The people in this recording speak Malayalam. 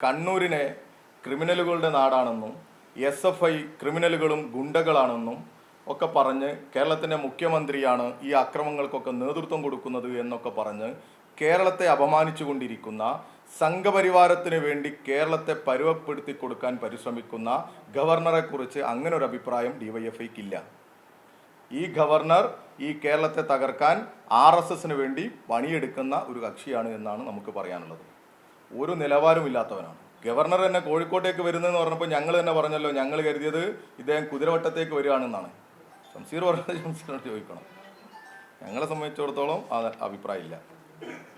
കണ്ണൂരിനെ ക്രിമിനലുകളുടെ നാടാണെന്നും എസ് എഫ് ഐ ക്രിമിനലുകളും ഗുണ്ടകളാണെന്നും ഒക്കെ പറഞ്ഞ് കേരളത്തിന്റെ മുഖ്യമന്ത്രിയാണ് ഈ അക്രമങ്ങൾക്കൊക്കെ നേതൃത്വം കൊടുക്കുന്നത് എന്നൊക്കെ പറഞ്ഞ് കേരളത്തെ അപമാനിച്ചുകൊണ്ടിരിക്കുന്ന സംഘപരിവാരത്തിന് വേണ്ടി കേരളത്തെ പരുവപ്പെടുത്തി കൊടുക്കാൻ പരിശ്രമിക്കുന്ന ഗവർണറെക്കുറിച്ച് അങ്ങനെ ഒരു അഭിപ്രായം ഡിവൈഎഫ്ഐക്കില്ല. ഈ ഗവർണർ ഈ കേരളത്തെ തകർക്കാൻ ആർ എസ് എസിന് വേണ്ടി പണിയെടുക്കുന്ന ഒരു കക്ഷിയാണ് എന്നാണ് നമുക്ക് പറയാനുള്ളത്. ഒരു നിലവാരവും ഇല്ലാത്തവനാണ്. ഗവർണർ തന്നെ കോഴിക്കോട്ടേക്ക് വരുന്നതെന്ന് പറഞ്ഞപ്പോൾ ഞങ്ങൾ തന്നെ പറഞ്ഞല്ലോ ഞങ്ങൾ കരുതിയത് ഇദ്ദേഹം കുതിരവട്ടത്തേക്ക് വരികയാണെന്നാണ്. ഷംസീർ പറഞ്ഞത് ഷംസീറിനോട് ചോദിക്കണം. ഞങ്ങളെ സംബന്ധിച്ചിടത്തോളം അഭിപ്രായമില്ല.